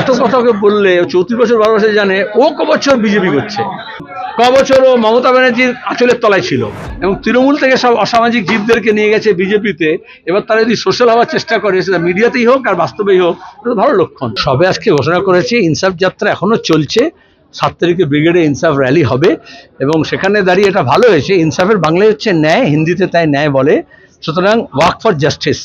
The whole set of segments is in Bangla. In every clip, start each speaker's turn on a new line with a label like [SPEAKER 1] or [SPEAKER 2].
[SPEAKER 1] এত কথা ওকে বললে চৌত্রিশ বছর বারো বছর জানে, ও ক বছর বিজেপি করছে? ক বছর ও মমতা ব্যানার্জির আঁচলের তলায় ছিল এবং তৃণমূল থেকে সব অসামাজিক জীবদেরকে নিয়ে গেছে বিজেপিতে। এবার তারা যদি সোশ্যাল হওয়ার চেষ্টা করে, সেটা মিডিয়াতেই হোক আর বাস্তবেই হোক, এটা ভালো লক্ষণ। সবে আজকে ঘোষণা করেছে, ইনসাফ যাত্রা এখনও চলছে। সাত তারিখে ব্রিগেডে ইনসাফ র্যালি হবে এবং সেখানে দাঁড়িয়ে এটা ভালো হয়েছে। ইনসাফের বাংলায় হচ্ছে ন্যায়, হিন্দিতে তাই ন্যায় বলে। সুতরাং ওয়ার্ক ফর জাস্টিস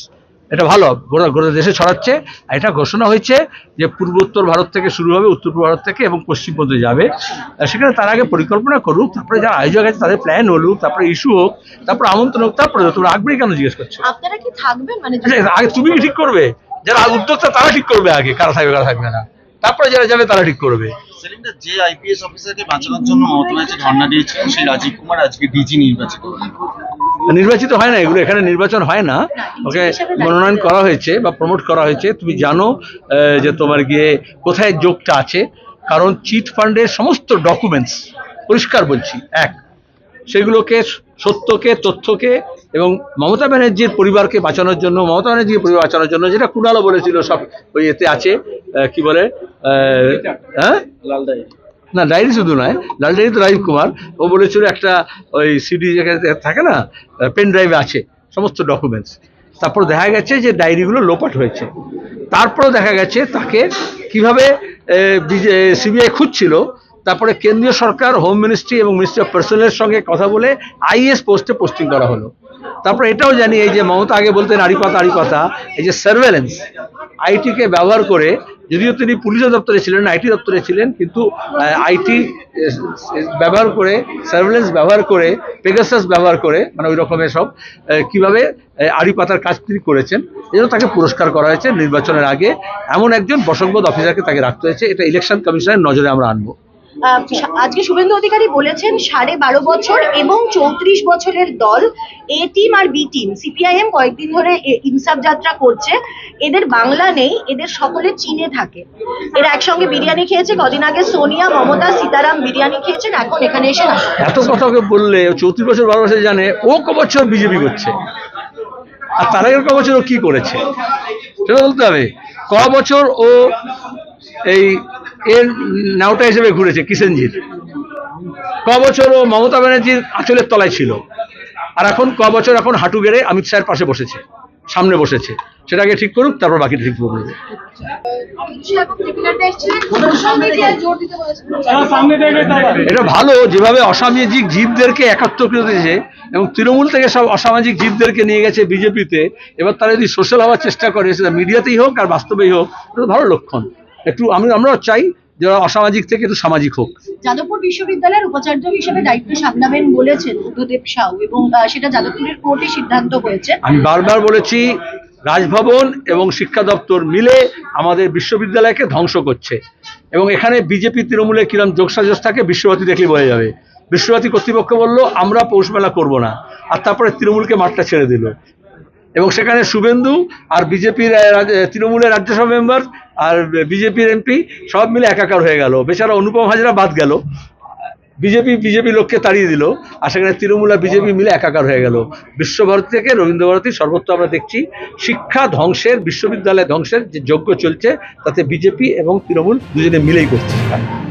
[SPEAKER 1] এটা ভালো গোটা গোটা দেশে ছড়াচ্ছে। আর এটা ঘোষণা হয়েছে যে পূর্বোত্তর ভারত থেকে শুরু হবে উত্তর পূর্ব ভারত থেকে এবং পশ্চিম পর্যন্ত যাবে। সেখানে তার আগে পরিকল্পনা করুক তারপরে যারা আয়োজক আছে তাদের প্ল্যান হলুক তারপরে ইস্যু হোক তারপরে আমন্ত্রণ হোক তারপরে তোমরা আগ্রহী কেন জিজ্ঞেস করছ?
[SPEAKER 2] আপনারা কি থাকবেন? মানে
[SPEAKER 1] আচ্ছা, আগে তুমি ঠিক করবে। যারা উদ্যোক্তা তারা ঠিক করবে আগে কারা থাকবে কারা থাকবে না। তারপরে যারা যাবে তারা ঠিক করবে।
[SPEAKER 3] যে আইপিএস অফিসারকে বাঁচানোর জন্য মমতা ব্যানার্জি ধর্ণা দিয়েছিলেন সেই রাজীব কুমার আজকে ডিজি নির্বাচিত হলেন।
[SPEAKER 1] নির্বাচিত হয় না এগুলো এখানে নির্বাচন হয় না। ওকে মনোনয়ন করা হয়েছে বা প্রমোট করা হয়েছে। তুমি জানো যে তোমার গিয়ে কোথায় যোগটা আছে। কারণ চিট ফান্ডের সমস্ত ডকুমেন্টস পরিষ্কার বলছি এক সেগুলোকে সত্যকে তথ্যকে এবং মমতা ব্যানার্জির পরিবারকে বাঁচানোর জন্য মমতা ব্যানার্জির পরিবার বাঁচানোর জন্য যেটা কুণালও বলেছিল সব ওই এতে আছে কি বলে হ্যাঁ? না, ডায়েরি শুধু নয়, লাল ডায়েরি তো রাজীব কুমার। ও বলেছিল একটা ওই সিডি যেখানে থাকে না, পেন ড্রাইভে আছে, সমস্ত ডকুমেন্টস তারপর দেখা গেছে যে ডায়েরিগুলো লোপাট হয়েছে। তারপরেও দেখা গেছে তাকে কীভাবে সিবিআই খুঁজছিল। তারপরে কেন্দ্রীয় সরকার হোম মিনিস্ট্রি এবং মিনিস্ট্রি অফ পার্সোনালের সঙ্গে কথা বলে আইএস পোস্টে পোস্টিং করা হলো। তারপরে এটাও জানি এই যে মমতা আগে বলতেন আড়ি কথা আড়ি কথা এই যে সার্ভেলেন্স আইটিকে ব্যবহার করে যদিও তিনি পুলিশ দপ্তরে ছিলেন, আইটি দপ্তরে ছিলেন, কিন্তু আইটি ব্যবহার করে, সার্ভেলেন্স ব্যবহার করে, পেগাসাস ব্যবহার করে মানে ওই রকমের সব কীভাবে আড়ি পাতার কাজ তিনি করেছেন, এই তাকে পুরস্কার করা হয়েছে নির্বাচনের আগে। এমন একজন বসংবোধ অফিসারকে তাকে রাখতে হয়েছে, এটা ইলেকশন কমিশনের নজরে আমরা আনব।
[SPEAKER 2] আজকে শুভেন্দু অধিকারী বলেছেন সাড়ে বারো বছর এবং চৌত্রিশ বছরের দল, এ টিম আর বি টিম। সিপিআইএম কয়েকদিন ধরে ইনসাফ যাত্রা করছে। এদের বাংলা নেই, এদের সকলে চীনে থাকে। এরা একসঙ্গে বিরিয়ানি খেয়েছে, কদিন আগে সোনিয়া, মমতা, সীতারাম বিরিয়ানি খেয়েছেন, এখন এখানে এসে
[SPEAKER 1] এত কথা বললে চৌত্রিশ বছর, বারো বছর জানে, ও ক বছর বিজেপি করছে। আর তার আগের ক বছর ও কি করেছে? সেটা বলতে হবে। ক বছর ও এই এর নাওটা হিসেবে ঘুরেছে কিষেনজির। ক বছর ও মমতা ব্যানার্জির আঁচলের তলায় ছিল। আর এখন ক বছর এখন হাঁটু গেড়ে অমিত শাহের পাশে বসেছে, সামনে বসেছে। সেটাকে ঠিক করুক, তারপর বাকিটা ঠিক করবে এটা ভালো, যেভাবে অসামাজিক জীবদেরকে একাত্ম করে দিয়েছে এবং তৃণমূল থেকে সব অসামাজিক জীবদেরকে নিয়ে গেছে বিজেপিতে, এবার তারা যদি সোশ্যাল হওয়ার চেষ্টা করে, সেটা মিডিয়াতেই হোক আর বাস্তবেই হোক, এটা ভালো লক্ষণ। একটু আমি আমরাও চাই যারা অসামাজিক থেকে একটু সামাজিক হোক।
[SPEAKER 2] যাদবপুর বিশ্ববিদ্যালয়ের উপাচার্য হিসেবে দায়িত্ব সামলাবেন বলেছেন বুদ্ধদেব সাউ এবং সেটা যাদবপুরের কোর্টে সিদ্ধান্ত হয়েছে।
[SPEAKER 1] আমি বারবার বলেছি রাজভবন এবং শিক্ষা দপ্তর মিলে আমাদের বিশ্ববিদ্যালয়কে ধ্বংস করছে। এবং এখানে বিজেপি তৃণমূলে কিরম যোগসাজস থাকে বিশ্বভারতী দেখলেই বোঝা যাবে। বিশ্বভারতী কর্তৃপক্ষ বলল আমরা পৌষ মেলা করব না। আর তারপরে তৃণমূলকে মাঠটা ছেড়ে দিল। এবং সেখানে শুভেন্দু আর বিজেপির তৃণমূলের রাজ্যসভা মেম্বার আর বিজেপির এমপি সব মিলে একাকার হয়ে গেল। বেচারা অনুপম হাজরা বাদ গেল। বিজেপি বিজেপি লোককে তাড়িয়ে দিল। আর সেখানে তৃণমূল আর বিজেপি মিলে একাকার হয়ে গেল। বিশ্বভারতী থেকে রবীন্দ্রভারতী সর্বত্র আমরা দেখছি, শিক্ষা ধ্বংসের, বিশ্ববিদ্যালয় ধ্বংসের যে যজ্ঞ চলছে, তাতে বিজেপি এবং তৃণমূল দুজনে মিলেই করছে।